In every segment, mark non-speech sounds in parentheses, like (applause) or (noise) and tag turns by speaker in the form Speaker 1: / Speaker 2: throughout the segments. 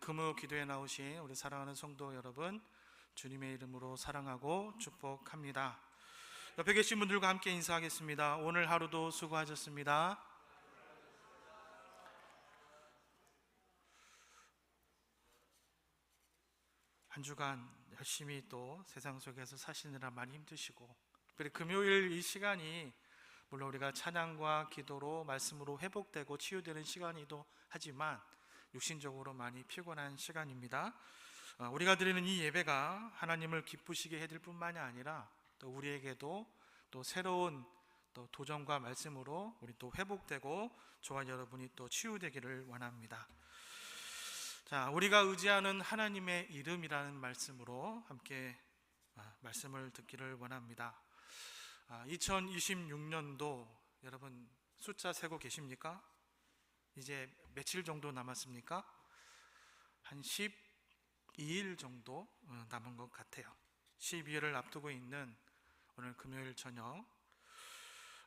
Speaker 1: 금요, 기도에 나오신 우리 사랑하는 성도 여러분 주님의 이름으로 사랑하고 축복합니다. 옆에 계신 분들과 함께 인사하겠습니다. 오늘 하루도 수고하셨습니다. 한 주간 열심히 또 세상 속에서 사시느라 많이 힘드시고 특별히 금요일 이 시간이 물론 우리가 찬양과 기도로 말씀으로 회복되고 치유되는 시간이기도 하지만 육신적으로 많이 피곤한 시간입니다. 어, 우리가 드리는 이 예배가 하나님을 기쁘시게 해드릴 뿐만이 아니라 또 우리에게도 또 새로운 또 도전과 말씀으로 우리 또 회복되고 저와 여러분이 또 치유되기를 원합니다. 자, 우리가 의지하는 하나님의 이름이라는 말씀으로 함께 아, 말씀을 듣기를 원합니다. 2026년도 여러분 숫자 세고 계십니까? 이제 며칠 정도 남았습니까? 한 12일 정도 어, 남은 것 같아요. 12일을 앞두고 있는 오늘 금요일 저녁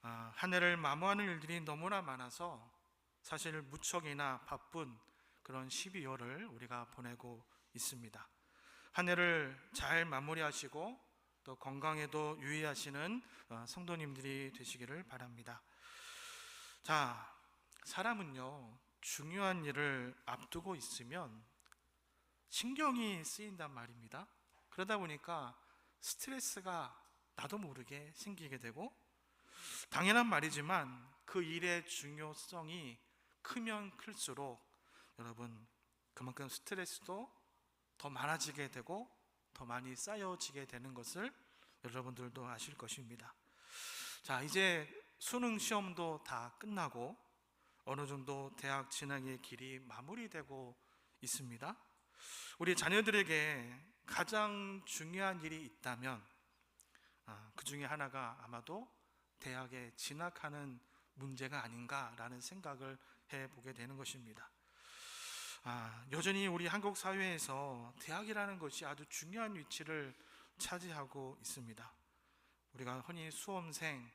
Speaker 1: 아, 한 해를 마무하는 일들이 너무나 많아서 사실 무척이나 바쁜 그런 12월을 우리가 보내고 있습니다. 한 해를 잘 마무리하시고 또 건강에도 유의하시는 어, 성도님들이 되시기를 바랍니다. 자, 사람은요, 중요한 일을 앞두고 있으면 신경이 쓰인단 말입니다. 그러다 보니까 스트레스가 나도 모르게 생기게 되고, 당연한 말이지만 그 일의 중요성이 크면 클수록 여러분, 그만큼 스트레스도 더 많아지게 되고, 더 많이 쌓여지게 되는 것을 여러분들도 아실 것입니다. 자, 이제 수능 시험도 다 끝나고 어느 정도 대학 진학의 길이 마무리되고 있습니다. 우리 자녀들에게 가장 중요한 일이 있다면 아, 그 중에 하나가 아마도 대학에 진학하는 문제가 아닌가라는 생각을 해 보게 되는 것입니다. 아, 여전히 우리 한국 사회에서 대학이라는 것이 아주 중요한 위치를 차지하고 있습니다. 우리가 흔히 수험생,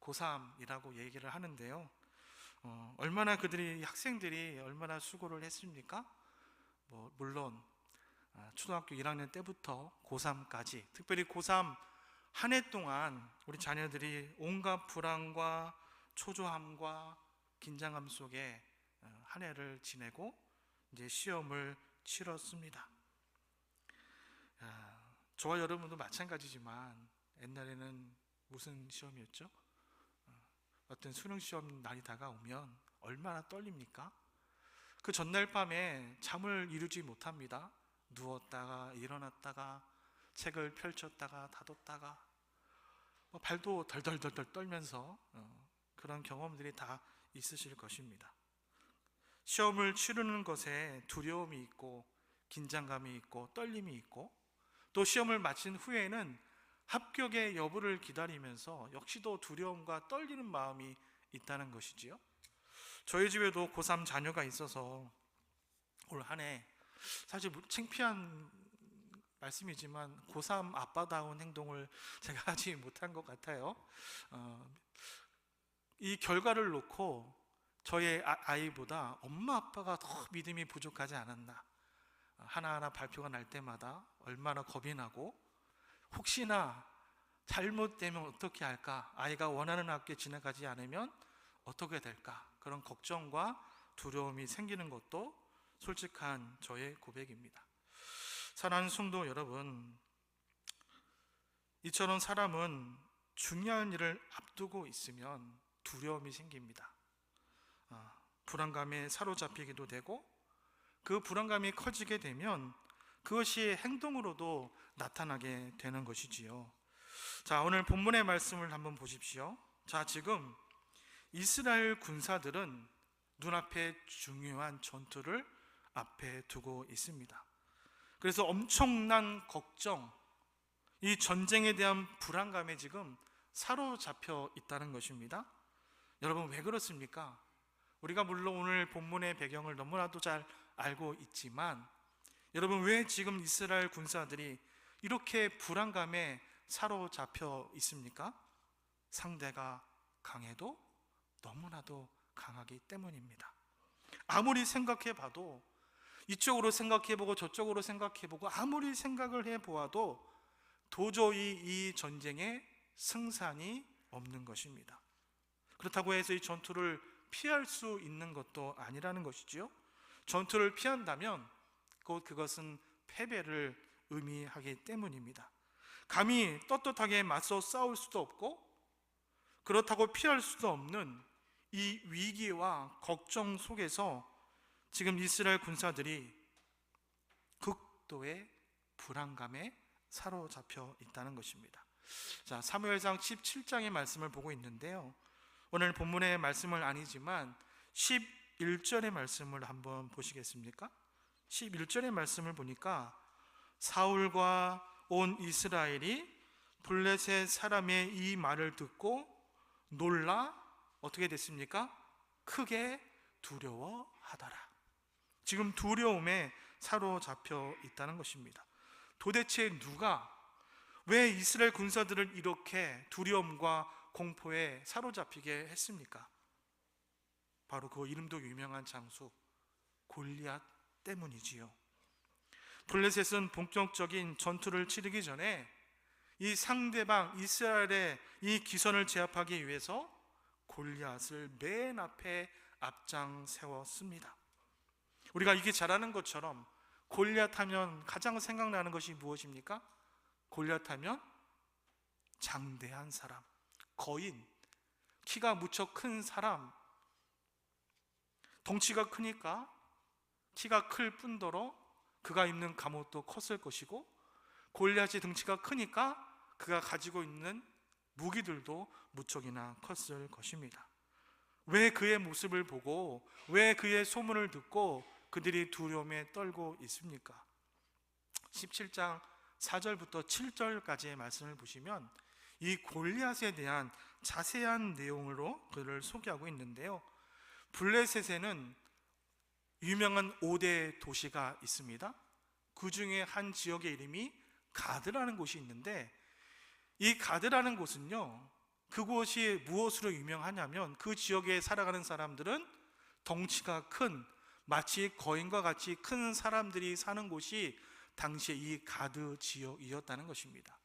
Speaker 1: 고3이라고 얘기를 하는데요. 어, 얼마나 그들이 학생들이 얼마나 수고를 했습니까? 뭐 물론 아, 초등학교 1학년 때부터 고3까지 특별히 고3 한 해 동안 우리 자녀들이 온갖 불안과 초조함과 긴장감 속에 어, 한 해를 지내고 이제 시험을 치렀습니다. 아, 저와 여러분도 마찬가지지만 옛날에는 무슨 시험이었죠? 어, 어떤 수능 시험 날이 다가오면 얼마나 떨립니까? 그 전날 밤에 잠을 이루지 못합니다. 누웠다가 일어났다가 책을 펼쳤다가 닫았다가 뭐 발도 덜덜덜덜 떨면서 어, 그런 경험들이 다 있으실 것입니다. 시험을 치르는 것에 두려움이 있고 긴장감이 있고 떨림이 있고 또 시험을 마친 후에는 합격의 여부를 기다리면서 역시도 두려움과 떨리는 마음이 있다는 것이지요. 저희 집에도 고3 자녀가 있어서 올 한 해 사실 창피한 말씀이지만 고3 아빠다운 행동을 (laughs) 제가 하지 못한 것 같아요. 어, 이 결과를 놓고 저의 아- 아이보다 엄마 아빠가 더 믿음이 부족하지 않았나. 하나하나 발표가 날 때마다 얼마나 겁이 나고 혹시나 잘못되면 어떻게 할까? 아이가 원하는 학교에 진학하지 않으면 어떻게 될까? 그런 걱정과 두려움이 생기는 것도 솔직한 저의 고백입니다. 사랑하는 성도 여러분, 이처럼 사람은 중요한 일을 앞두고 있으면 두려움이 생깁니다. 아, 불안감에 사로잡히기도 되고 그 불안감이 커지게 되면 그것이 행동으로도 나타나게 되는 것이지요. 자, 오늘 본문의 말씀을 한번 보십시오. 자, 지금 이스라엘 군사들은 눈앞에 중요한 전투를 앞에 두고 있습니다. 그래서 엄청난 걱정, 이 전쟁에 대한 불안감에 지금 사로잡혀 있다는 것입니다. 여러분, 왜 그렇습니까? 우리가 물론 오늘 본문의 배경을 너무나도 잘 알고 있지만 여러분 왜 지금 이스라엘 군사들이 이렇게 불안감에 사로잡혀 있습니까? 상대가 강해도 너무나도 강하기 때문입니다. 아무리 생각해 봐도 이쪽으로 생각해 보고 저쪽으로 생각해 보고 아무리 생각을 해 보아도 도저히 이 전쟁에 승산이 없는 것입니다. 그렇다고 해서 이 전투를 피할 수 있는 것도 아니라는 것이지요. 전투를 피한다면 곧 그것은 패배를 의미하기 때문입니다. 감히 떳떳하게 맞서 싸울 수도 없고 그렇다고 피할 수도 없는 이 위기와 걱정 속에서 지금 이스라엘 군사들이 극도의 불안감에 사로잡혀 있다는 것입니다. 자, 사무엘상 17장의 말씀을 보고 있는데요. 오늘 본문의 말씀은 아니지만 11절의 말씀을 한번 보시겠습니까? 11절의 말씀을 보니까 사울과 온 이스라엘이 블레셋 사람의 이 말을 듣고 놀라 어떻게 됐습니까? 크게 두려워하더라. 지금 두려움에 사로잡혀 있다는 것입니다. 도대체 누가 왜 이스라엘 군사들을 이렇게 두려움과 공포에 사로잡히게 했습니까? 바로 그 이름도 유명한 장수 골리앗 때문이지요. 블레셋은 본격적인 전투를 치르기 전에 이 상대방 이스라엘의 이 기선을 제압하기 위해서 골리앗을 맨 앞에 앞장 세웠습니다. 우리가 이게 잘하는 것처럼 골리앗 하면 가장 생각나는 것이 무엇입니까? 골리앗 하면 장대한 사람, 거인, 키가 무척 큰 사람, 덩치가 크니까 키가 클 뿐더러 그가 입는 갑옷도 컸을 것이고 골리앗이 덩치가 크니까 그가 가지고 있는 무기들도 무척이나 컸을 것입니다. 왜 그의 모습을 보고 왜 그의 소문을 듣고 그들이 두려움에 떨고 있습니까? 17장 4절부터 7절까지의 말씀을 보시면 이 골리앗에 대한 자세한 내용으로 그를 소개하고 있는데요. 블레셋에는 유명한 5대 도시가 있습니다. 그 중에 한 지역의 이름이 가드라는 곳이 있는데 이 가드라는 곳은요. 그곳이 무엇으로 유명하냐면 그 지역에 살아가는 사람들은 덩치가 큰 마치 거인과 같이 큰 사람들이 사는 곳이 당시에 이 가드 지역이었다는 것입니다.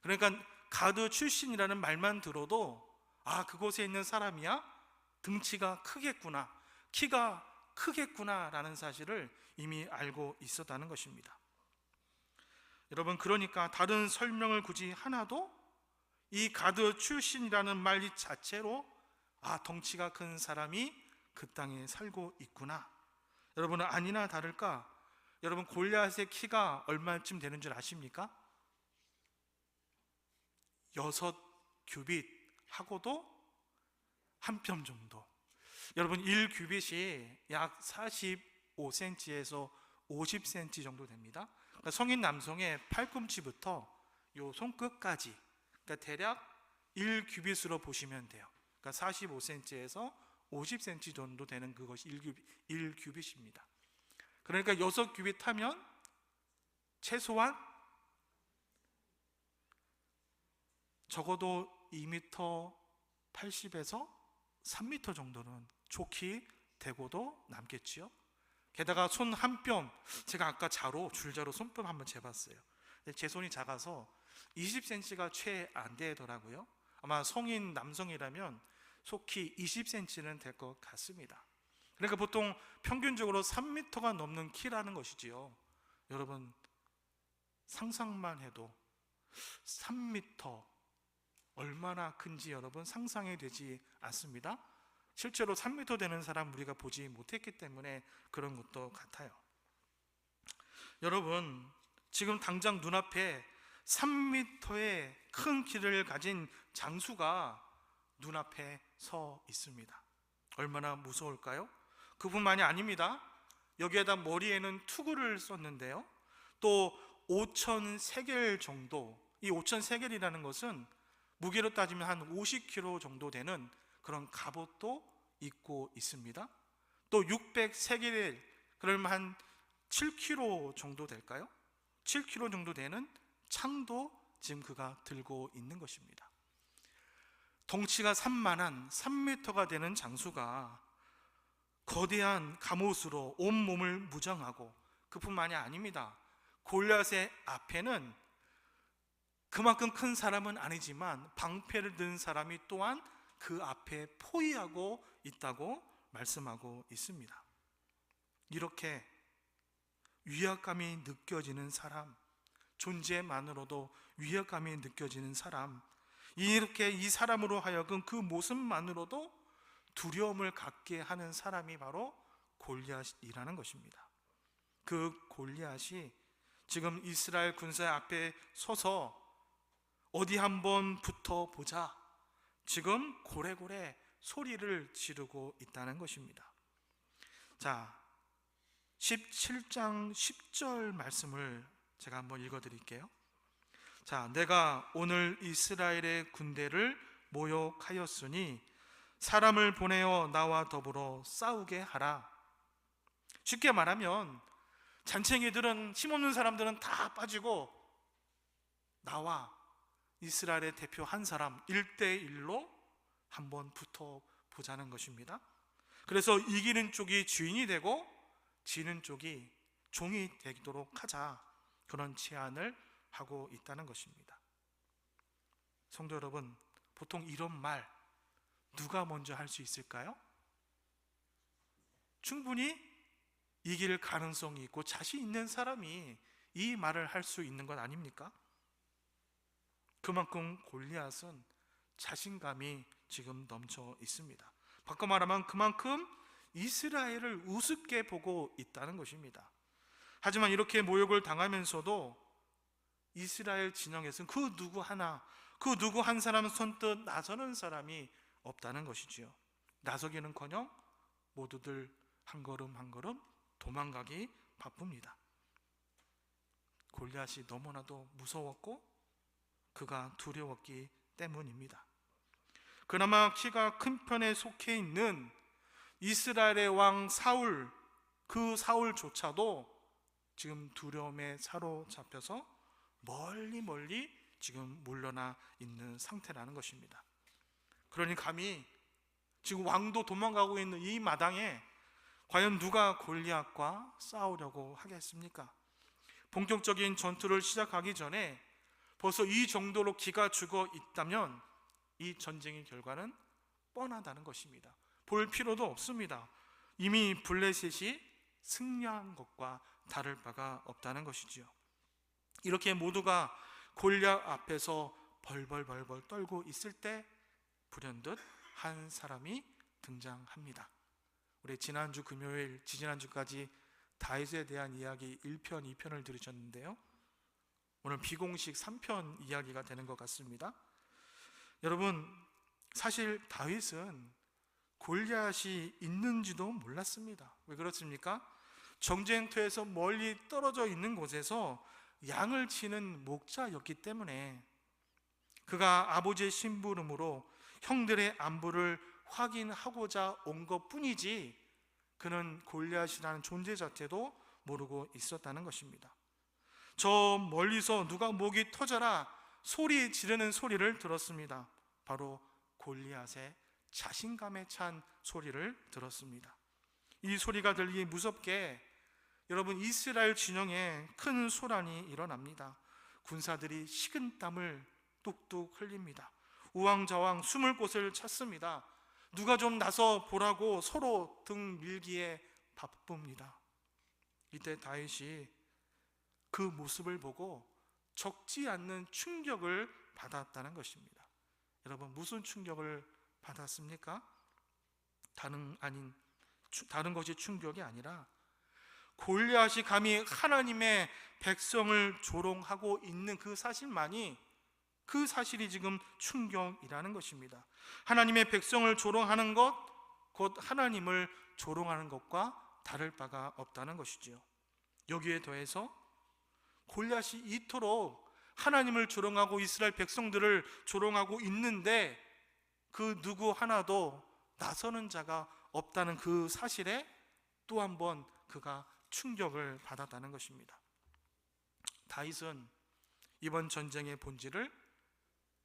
Speaker 1: 그러니까 가드 출신이라는 말만 들어도 아 그곳에 있는 사람이야 등치가 크겠구나 키가 크겠구나라는 사실을 이미 알고 있었다는 것입니다. 여러분 그러니까 다른 설명을 굳이 하나도 이 가드 출신이라는 말 자체로 아 덩치가 큰 사람이 그 땅에 살고 있구나. 여러분은 아니나 다를까 여러분 골리앗의 키가 얼마쯤 되는 줄 아십니까? 여섯 규빗 하고도 한 뼘 정도. 여러분 1규빗이 약 45cm에서 50cm 정도 됩니다. 그러니까 성인 남성의 팔꿈치부터 요 손끝까지 그러니까 대략 1규빗으로 보시면 돼요. 그러니까 45cm에서 50cm 정도 되는 그것이 1규빗, 1규빗입니다. 그러니까 6규빗 하면 최소한 적어도 2m 80에서 3m 정도는 좋게 되고도 남겠지요. 게다가 손 한 뼘, 제가 아까 자로 줄자로 손뼘 한번 재봤어요. 제 손이 작아서 20cm가 채안 되더라고요. 아마 성인 남성이라면 속히 20cm는 될 것 같습니다. 그러니까 보통 평균적으로 3m가 넘는 키라는 것이지요. 여러분 상상만 해도 3m 얼마나 큰지 여러분 상상이 되지 않습니다. 실제로 3m 되는 사람 우리가 보지 못했기 때문에 그런 것도 같아요. 여러분 지금 당장 눈앞에 3m의 큰 키를 가진 장수가 눈앞에 서 있습니다. 얼마나 무서울까요? 그뿐만이 아닙니다. 여기에다 머리에는 투구를 썼는데요. 또 5천 세겔 정도, 이 5천 세겔이라는 것은 무게로 따지면 한 50kg 정도 되는 그런 갑옷도 입고 있습니다. 또 600 세겔, 그러면 한 7kg 정도 될까요? 7kg 정도 되는 창도 지금 그가 들고 있는 것입니다. 덩치가 산만한 3m가 되는 장수가 거대한 갑옷으로 온 몸을 무장하고 그뿐만이 아닙니다. 골리앗의 앞에는 그만큼 큰 사람은 아니지만 방패를 든 사람이 또한 그 앞에 포위하고 있다고 말씀하고 있습니다. 이렇게 위압감이 느껴지는 사람, 존재만으로도 위협감이 느껴지는 사람, 이렇게 이 사람으로 하여금 그 모습만으로도 두려움을 갖게 하는 사람이 바로 골리앗이라는 것입니다. 그 골리앗이 지금 이스라엘 군사 앞에 서서 어디 한번 붙어 보자. 지금 고래고래 소리를 지르고 있다는 것입니다. 자, 17장 10절 말씀을 제가 한번 읽어 드릴게요. 자, 내가 오늘 이스라엘의 군대를 모욕하였으니 사람을 보내어 나와 더불어 싸우게 하라. 쉽게 말하면 잔챙이들은 힘없는 사람들은 다 빠지고 나와 이스라엘의 대표 한 사람 1대1로 한번 붙어 보자는 것입니다. 그래서 이기는 쪽이 주인이 되고 지는 쪽이 종이 되도록 하자. 그런 제안을 하고 있다는 것입니다. 성도 여러분, 보통 이런 말 누가 먼저 할 수 있을까요? 충분히 이길 가능성이 있고 자신 있는 사람이 이 말을 할 수 있는 것 아닙니까? 그만큼 골리앗은 자신감이 지금 넘쳐 있습니다. 바꿔 말하면 그만큼 이스라엘을 우습게 보고 있다는 것입니다. 하지만 이렇게 모욕을 당하면서도 이스라엘 진영에서는 그 누구 하나, 그 누구 한 사람 선뜻 나서는 사람이 없다는 것이지요. 나서기는 커녕 모두들 한 걸음 한 걸음 도망가기 바쁩니다. 골리앗이 너무나도 무서웠고 그가 두려웠기 때문입니다. 그나마 키가 큰 편에 속해 있는 이스라엘의 왕 사울 그 사울조차도 지금 두려움에 사로잡혀서 멀리 멀리 지금 물러나 있는 상태라는 것입니다. 그러니 감히 지금 왕도 도망가고 있는 이 마당에 과연 누가 골리앗과 싸우려고 하겠습니까? 본격적인 전투를 시작하기 전에 벌써 이 정도로 기가 죽어 있다면 이 전쟁의 결과는 뻔하다는 것입니다. 볼 필요도 없습니다. 이미 블레셋이 승리한 것과 다를 바가 없다는 것이지요. 이렇게 모두가 골리앗 앞에서 벌벌벌벌 떨고 있을 때 불현듯 한 사람이 등장합니다. 우리 지난주 금요일, 지지난주까지 다윗에 대한 이야기 1편, 2편을 들으셨는데요. 오늘 비공식 3편 이야기가 되는 것 같습니다. 여러분, 사실 다윗은 골리앗이 있는지도 몰랐습니다. 왜 그렇습니까? 정쟁터에서 멀리 떨어져 있는 곳에서 양을 치는 목자였기 때문에 그가 아버지의 심부름으로 형들의 안부를 확인하고자 온 것뿐이지 그는 골리앗이라는 존재 자체도 모르고 있었다는 것입니다. 저 멀리서 누가 목이 터져라 소리 지르는 소리를 들었습니다. 바로 골리앗의 자신감에 찬 소리를 들었습니다. 이 소리가 들리기 무섭게 여러분 이스라엘 진영에 큰 소란이 일어납니다. 군사들이 식은땀을 뚝뚝 흘립니다. 우왕좌왕 숨을 곳을 찾습니다. 누가 좀 나서 보라고 서로 등 밀기에 바쁩니다. 이때 다윗이 그 모습을 보고 적지 않는 충격을 받았다는 것입니다. 여러분 무슨 충격을 받았습니까? 다른 아닌 다른 것이 충격이 아니라 골리앗이 감히 하나님의 백성을 조롱하고 있는 그 사실만이 그 사실이 지금 충격이라는 것입니다. 하나님의 백성을 조롱하는 것, 곧 하나님을 조롱하는 것과 다를 바가 없다는 것이지요. 여기에 더해서 골리앗이 이토록 하나님을 조롱하고 이스라엘 백성들을 조롱하고 있는데 그 누구 하나도 나서는 자가 없다는 그 사실에 또 한 번 그가 충격을 받았다는 것입니다. 다윗은 이번 전쟁의 본질을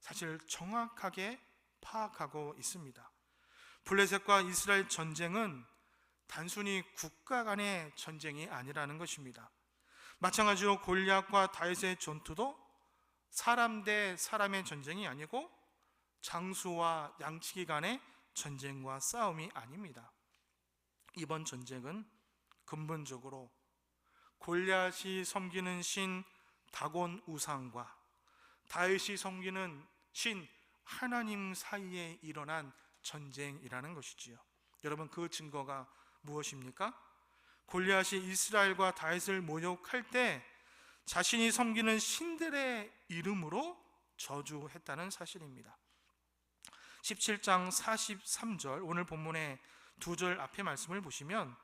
Speaker 1: 사실 정확하게 파악하고 있습니다. 블레셋과 이스라엘 전쟁은 단순히 국가 간의 전쟁이 아니라는 것입니다. 마찬가지로 골리앗과 다윗의 전투도 사람 대 사람의 전쟁이 아니고 장수와 양치기 간의 전쟁과 싸움이 아닙니다. 이번 전쟁은 근본적으로 골리앗이 섬기는 신 다곤 우상과 다윗이 섬기는 신 하나님 사이에 일어난 전쟁이라는 것이지요. 여러분 그 증거가 무엇입니까? 골리앗이 이스라엘과 다윗을 모욕할 때 자신이 섬기는 신들의 이름으로 저주했다는 사실입니다. 17장 43절 오늘 본문의 두 절 앞에 말씀을 보시면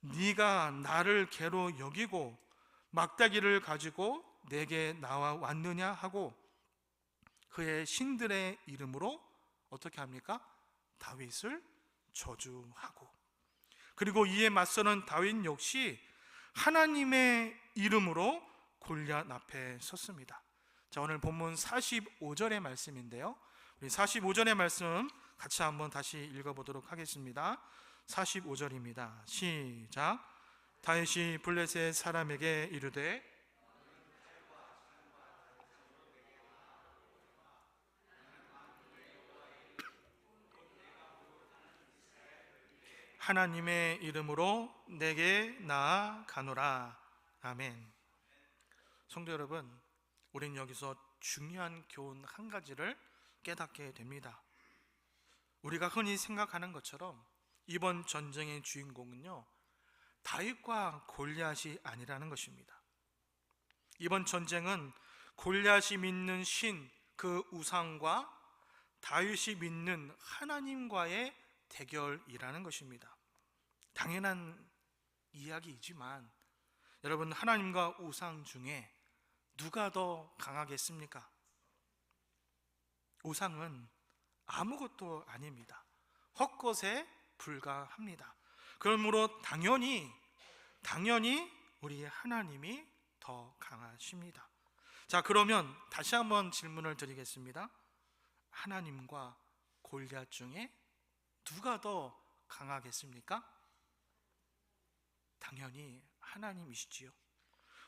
Speaker 1: 네가 나를 개로 여기고 막다기를 가지고 내게 나와 왔느냐 하고 그의 신들의 이름으로 어떻게 합니까? 다윗을 저주하고 그리고 이에 맞서는 다윗 역시 하나님의 이름으로 골리앗 앞에 섰습니다. 자, 오늘 본문 45절의 말씀인데요. 우리 45절의 말씀 같이 한번 다시 읽어 보도록 하겠습니다. 45절입니다. 시작. 다윗이 블레셋 사람에게 이르되 하나님의 이름으로 내게 나아가노라. 아멘. 성도 여러분, 우린 여기서 중요한 교훈 한 가지를 깨닫게 됩니다. 우리가 흔히 생각하는 것처럼 이번 전쟁의 주인공은요. 다윗과 골리앗이 아니라는 것입니다. 이번 전쟁은 골리앗이 믿는 신 그 우상과 다윗이 믿는 하나님과의 대결이라는 것입니다. 당연한 이야기이지만 여러분 하나님과 우상 중에 누가 더 강하겠습니까? 우상은 아무것도 아닙니다. 헛것에 불과합니다. 그러므로 당연히 당연히 우리 하나님이 더 강하십니다. 자, 그러면 다시 한번 질문을 드리겠습니다. 하나님과 골리앗 중에 누가 더 강하겠습니까? 당연히 하나님이시지요.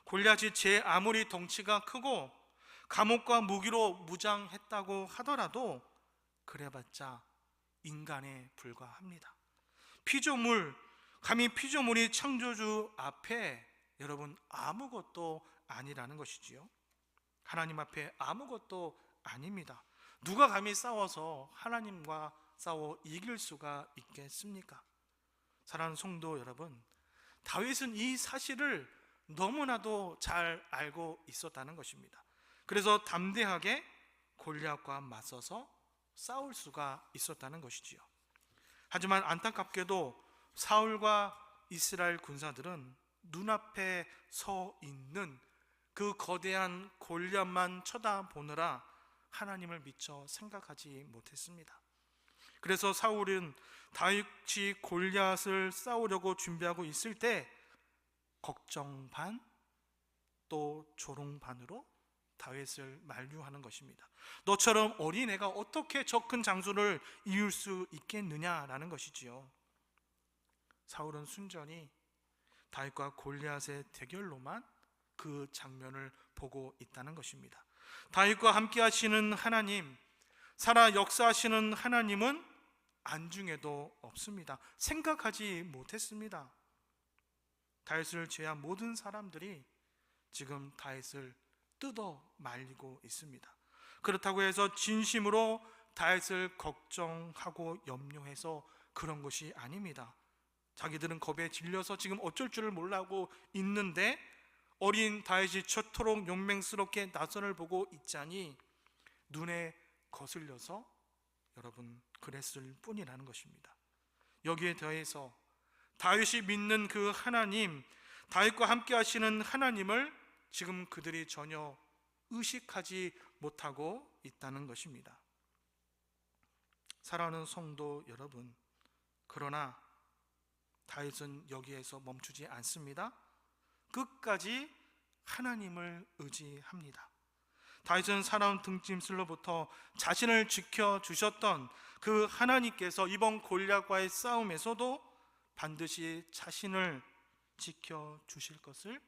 Speaker 1: 골리앗이 제 아무리 덩치가 크고 감옥과 무기로 무장했다고 하더라도 그래봤자 인간에 불과합니다. 피조물, 감히 피조물이 창조주 앞에 여러분 아무것도 아니라는 것이지요. 하나님 앞에 아무것도 아닙니다. 누가 감히 싸워서 하나님과 싸워 이길 수가 있겠습니까? 사랑하는 성도 여러분, 다윗은 이 사실을 너무나도 잘 알고 있었다는 것입니다. 그래서 담대하게 골리앗과 맞서서 싸울 수가 있었다는 것이지요. 하지만 안타깝게도 사울과 이스라엘 군사들은 눈앞에 서 있는 그 거대한 골리앗만 쳐다보느라 하나님을 미처 생각하지 못했습니다. 그래서 사울은 다윗이 골리앗을 싸우려고 준비하고 있을 때 걱정 반 또 조롱 반으로 다윗을 만류하는 것입니다. 너처럼 어린애가 어떻게 저 큰 장수를 이을 수 있겠느냐라는 것이지요. 사울은 순전히 다윗과 골리앗의 대결로만 그 장면을 보고 있다는 것입니다. 다윗과 함께 하시는 하나님, 살아 역사하시는 하나님은 안중에도 없습니다. 생각하지 못했습니다. 다윗을 제한 모든 사람들이 지금 다윗을 뜯어 말리고 있습니다. 그렇다고 해서 진심으로 다윗을 걱정하고 염려해서 그런 것이 아닙니다. 자기들은 겁에 질려서 지금 어쩔 줄을 몰라고 있는데 어린 다윗이 초토록 용맹스럽게 나선을 보고 있자니 눈에 거슬려서 여러분 그랬을 뿐이라는 것입니다. 여기에 더해서 다윗이 믿는 그 하나님, 다윗과 함께 하시는 하나님을 지금 그들이 전혀 의식하지 못하고 있다는 것입니다. 사랑하는 성도 여러분, 그러나 다윗은 여기에서 멈추지 않습니다. 끝까지 하나님을 의지합니다. 다윗은 사람 등짐슬로부터 자신을 지켜 주셨던 그 하나님께서 이번 골리앗과의 싸움에서도 반드시 자신을 지켜 주실 것을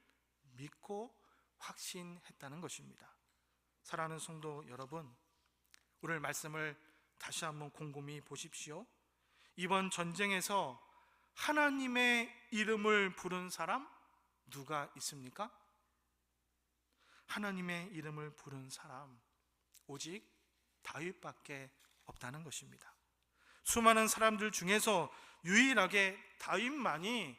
Speaker 1: 믿고 확신했다는 것입니다. 사랑하는 성도 여러분, 오늘 말씀을 다시 한번 곰곰이 보십시오. 이번 전쟁에서 하나님의 이름을 부른 사람 누가 있습니까? 하나님의 이름을 부른 사람 오직 다윗밖에 없다는 것입니다. 수많은 사람들 중에서 유일하게 다윗만이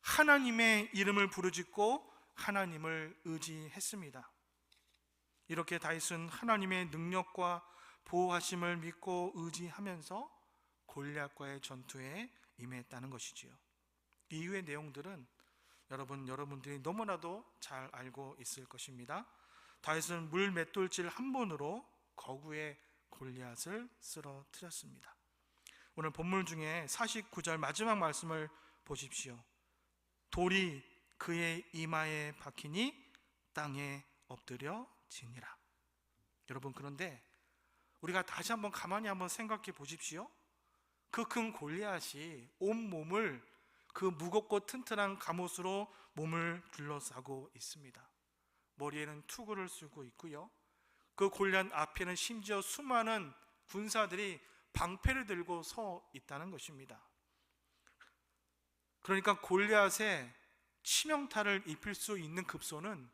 Speaker 1: 하나님의 이름을 부르짖고 하나님을 의지했습니다. 이렇게 다윗은 하나님의 능력과 보호하심을 믿고 의지하면서 골리앗과의 전투에 임했다는 것이지요. 이후의 내용들은 여러분 여러분들이 너무나도 잘 알고 있을 것입니다. 다윗은 물 맷돌질 한 번으로 거구의 골리앗을 쓰러뜨렸습니다. 오늘 본문 중에 49절 마지막 말씀을 보십시오. 돌이 그의 이마에 박히니 땅에 엎드려 지니라. 여러분 그런데 우리가 다시 한번 가만히 한번 생각해 보십시오. 그 큰 골리앗이 온 몸을 그 무겁고 튼튼한 갑옷으로 몸을 둘러싸고 있습니다. 머리에는 투구를 쓰고 있고요. 그 골리앗 앞에는 심지어 수많은 군사들이 방패를 들고 서 있다는 것입니다. 그러니까 골리앗의 치명타를 입힐 수 있는 급소는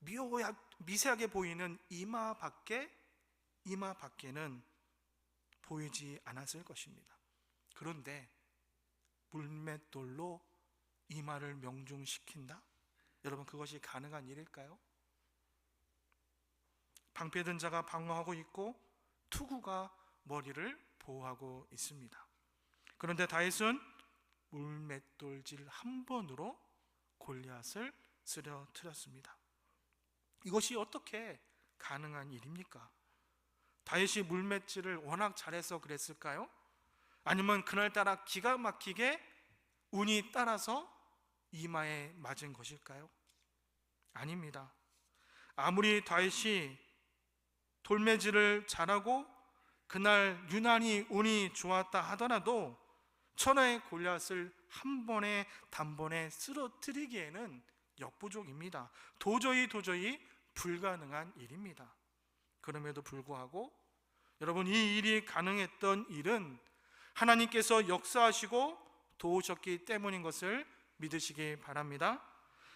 Speaker 1: 미오야, 미세하게 보이는 이마 밖에 이마 밖에는 보이지 않았을 것입니다. 그런데 물맷돌로 이마를 명중시킨다? 여러분 그것이 가능한 일일까요? 방패든 자가 방어하고 있고 투구가 머리를 보호하고 있습니다. 그런데 다윗은 물맷돌질 한 번으로 골리앗을 쓰러뜨렸습니다. 이것이 어떻게 가능한 일입니까? 다윗이 물맷질을 워낙 잘해서 그랬을까요? 아니면 그날따라 기가 막히게 운이 따라서 이마에 맞은 것일까요? 아닙니다. 아무리 다윗이 돌매질을 잘하고 그날 유난히 운이 좋았다 하더라도 천하의 골리앗을 한 번에 단번에 쓰러뜨리기에는 역부족입니다. 도저히 도저히 불가능한 일입니다. 그럼에도 불구하고 여러분 이 일이 가능했던 일은 하나님께서 역사하시고 도우셨기 때문인 것을 믿으시기 바랍니다.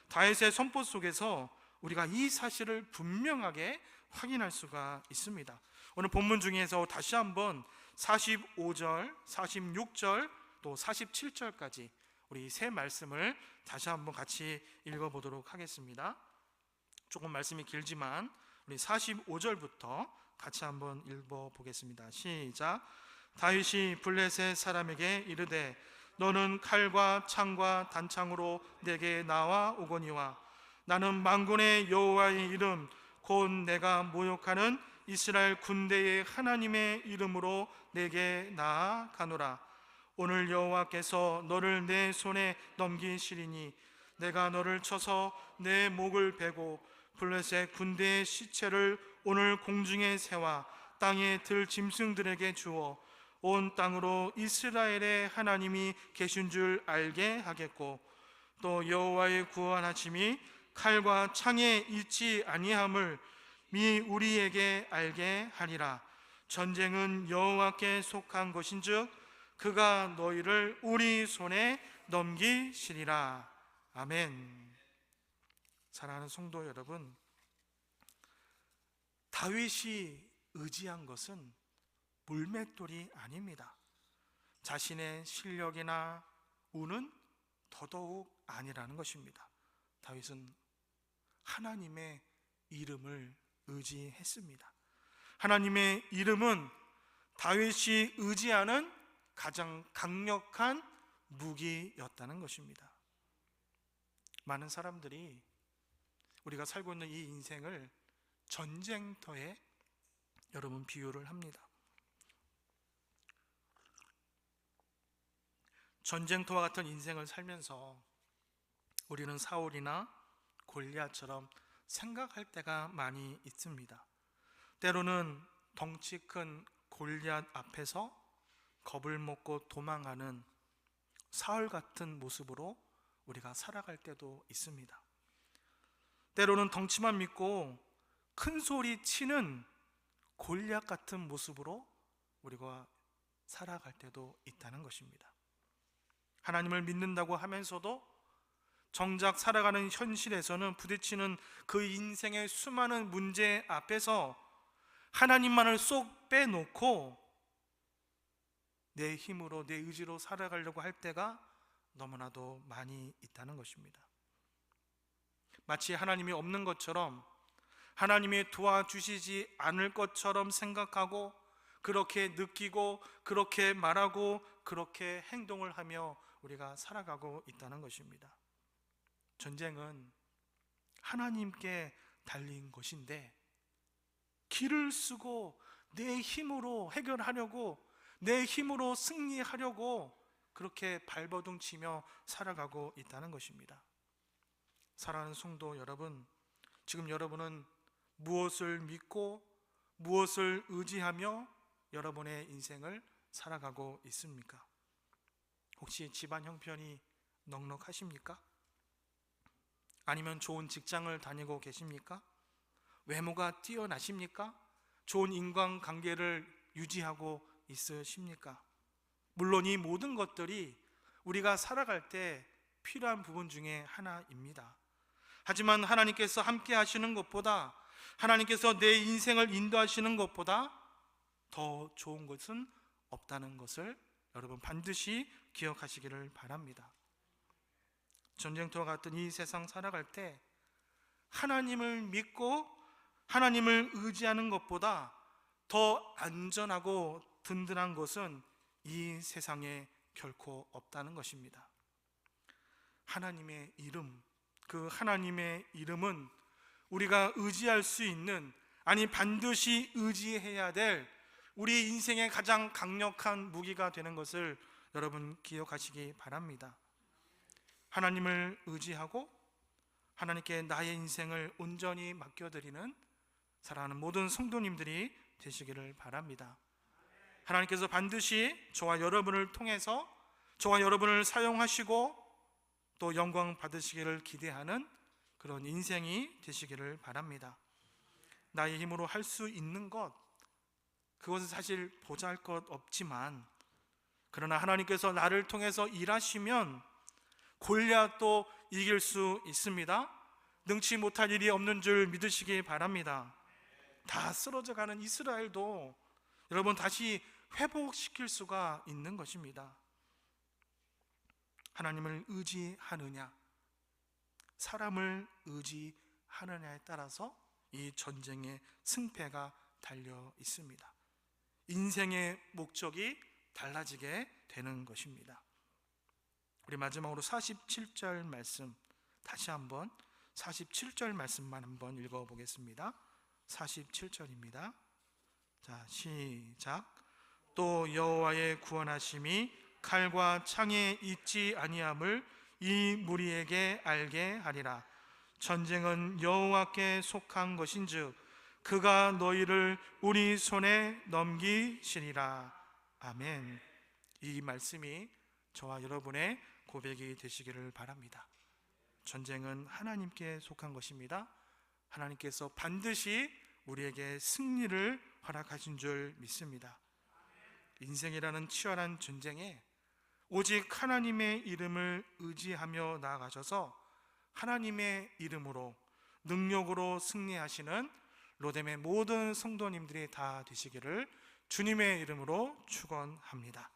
Speaker 1: 다윗의 선포 속에서 우리가 이 사실을 분명하게 확인할 수가 있습니다. 오늘 본문 중에서 다시 한번 45절, 46절, 또 47절까지 우리 세 말씀을 다시 한번 같이 읽어 보도록 하겠습니다. 조금 말씀이 길지만 우리 45절부터 같이 한번 읽어 보겠습니다. 시작. 다윗이 블레셋 사람에게 이르되 너는 칼과 창과 단창으로 내게 나와 오거니와 나는 만군의 여호와의 이름 곧 내가 모욕하는 이스라엘 군대의 하나님의 이름으로 내게 나아가노라. 오늘 여호와께서 너를 내 손에 넘기시리니 내가 너를 쳐서 내 목을 베고 블레셋 군대의 시체를 오늘 공중에 세워 땅에 들 짐승들에게 주어 온 땅으로 이스라엘의 하나님이 계신 줄 알게 하겠고 또 여호와의 구원하심이 칼과 창에 있지 아니함을 미 우리에게 알게 하리라. 전쟁은 여호와께 속한 것인즉 그가 너희를 우리 손에 넘기시리라. 아멘. 사랑하는 성도 여러분 다윗이 의지한 것은 물맷돌이 아닙니다 자신의 실력이나 운은 더더욱 아니라는 것입니다 다윗은 하나님의 이름을 의지했습니다. 하나님의 이름은 다윗이 의지하는 가장 강력한 무기였다는 것입니다. 많은 사람들이 우리가 살고 있는 이 인생을 전쟁터에 여러분 비유를 합니다. 전쟁터와 같은 인생을 살면서 우리는 사울이나 골리앗처럼 생각할 때가 많이 있습니다. 때로는 덩치 큰 골리앗 앞에서 겁을 먹고 도망하는 사흘 같은 모습으로 우리가 살아갈 때도 있습니다. 때로는 덩치만 믿고 큰 소리 치는 골략 같은 모습으로 우리가 살아갈 때도 있다는 것입니다. 하나님을 믿는다고 하면서도 정작 살아가는 현실에서는 부딪히는 그 인생의 수많은 문제 앞에서 하나님만을 쏙 빼놓고 내 힘으로 내 의지로 살아가려고 할 때가 너무나도 많이 있다는 것입니다. 마치 하나님이 없는 것처럼 하나님이 도와주시지 않을 것처럼 생각하고 그렇게 느끼고 그렇게 말하고 그렇게 행동을 하며 우리가 살아가고 있다는 것입니다. 전쟁은 하나님께 달린 것인데 길을 쓰고 내 힘으로 해결하려고 내 힘으로 승리하려고 그렇게 발버둥 치며 살아가고 있다는 것입니다. 사랑하는 성도 여러분, 지금 여러분은 무엇을 믿고 무엇을 의지하며 여러분의 인생을 살아가고 있습니까? 혹시 집안 형편이 넉넉하십니까? 아니면 좋은 직장을 다니고 계십니까? 외모가 뛰어나십니까? 좋은 인간 관계를 유지하고 있으십니까? 물론 이 모든 것들이 우리가 살아갈 때 필요한 부분 중에 하나입니다. 하지만 하나님께서 함께 하시는 것보다 하나님께서 내 인생을 인도하시는 것보다 더 좋은 것은 없다는 것을 여러분 반드시 기억하시기를 바랍니다. 전쟁터와 같은 이 세상 살아갈 때 하나님을 믿고 하나님을 의지하는 것보다 더 안전하고 든든한 것은 이 세상에 결코 없다는 것입니다. 하나님의 이름, 그 하나님의 이름은 우리가 의지할 수 있는 아니 반드시 의지해야 될 우리 인생의 가장 강력한 무기가 되는 것을 여러분 기억하시기 바랍니다. 하나님을 의지하고 하나님께 나의 인생을 온전히 맡겨드리는 사랑하는 모든 성도님들이 되시기를 바랍니다. 하나님께서 반드시 저와 여러분을 통해서 저와 여러분을 사용하시고 또 영광 받으시기를 기대하는 그런 인생이 되시기를 바랍니다. 나의 힘으로 할 수 있는 것, 그것은 사실 보잘 것 없지만, 그러나 하나님께서 나를 통해서 일하시면 골리앗도 이길 수 있습니다. 능치 못할 일이 없는 줄 믿으시기 바랍니다. 다 쓰러져 가는 이스라엘도 여러분 다시 회복시킬 수가 있는 것입니다. 하나님을 의지하느냐, 사람을 의지하느냐에 따라서 이 전쟁의 승패가 달려 있습니다. 인생의 목적이 달라지게 되는 것입니다. 우리 마지막으로 47절 말씀 다시 한번 47절 말씀만 한번 읽어 보겠습니다. 47절입니다. 자, 시작. 또 여호와의 구원하심이 칼과 창에 있지 아니함을 이 무리에게 알게 하리라. 전쟁은 여호와께 속한 것인즉 그가 너희를 우리 손에 넘기시리라. 아멘. 이 말씀이 저와 여러분의 고백이 되시기를 바랍니다. 전쟁은 하나님께 속한 것입니다. 하나님께서 반드시 우리에게 승리를 허락하신 줄 믿습니다. 인생이라는 치열한 전쟁에 오직 하나님의 이름을 의지하며 나아가셔서 하나님의 이름으로 능력으로 승리하시는 로뎀의 모든 성도님들이 다 되시기를 주님의 이름으로 축원합니다.